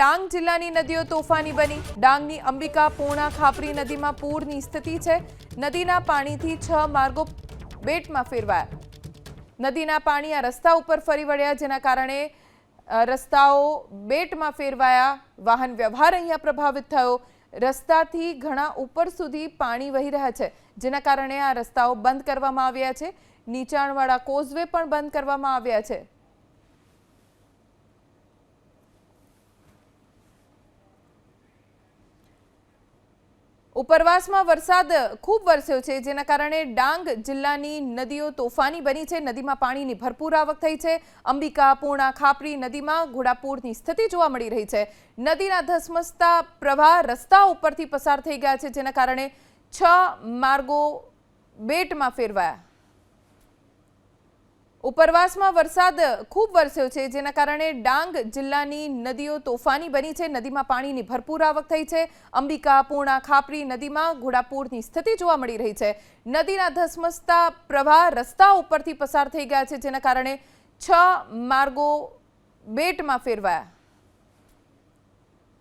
ડાંગ જિલ્લાની નદીઓ તોફાની બની. ડાંગની અંબિકા પૂર્ણા ખાપરી નદીમાં પૂરની સ્થિતિ છે. નદીના પાણીથી છ માર્ગો બેટમાં ફેરવાયા. નદીના પાણી આ રસ્તા ઉપર ફરી વળ્યા, જેના કારણે રસ્તાઓ બેટમાં ફેરવાયા. વાહન વ્યવહાર અહીંયા પ્રભાવિત થયો. રસ્તાથી ઘણા ઉપર સુધી પાણી વહી રહ્યા છે, જેના કારણે આ રસ્તાઓ બંધ કરવામાં આવ્યા છે. નીચાણવાળા કોઝવે પણ બંધ કરવામાં આવ્યા છે. ઉપરવાસમાં વરસાદ ખૂબ વરસ્યો છે, જેના કારણે ડાંગ જિલ્લાની નદીઓ તોફાની બની છે. નદીમાં પાણીની ભરપૂર આવક થઈ છે. અંબિકા, પૂર્ણા, ખાપરી નદીમાં ઘોડાપૂરની સ્થિતિ જોવા મળી રહી છે. નદીના ધસમસતા પ્રવાહ રસ્તા ઉપરથી પસાર થઈ ગયા છે, જેના કારણે છ માર્ગો બેટમાં ફેરવાયા. ઉપરવાસમાં વરસાદ ખૂબ વરસ્યો છે, જેના કારણે ડાંગ જિલ્લાની નદીઓ તોફાની બની છે. નદીમાં પાણીની ભરપૂર આવક થઈ છે. અંબિકા, પૂર્ણા, ખાપરી નદીમાં ઘોડાપૂરની સ્થિતિ જોવા મળી રહી છે. નદીના ધસમસતા પ્રવાહ રસ્તા ઉપરથી પસાર થઈ ગયા છે, જેના કારણે છ માર્ગો બેટમાં ફેરવાયા.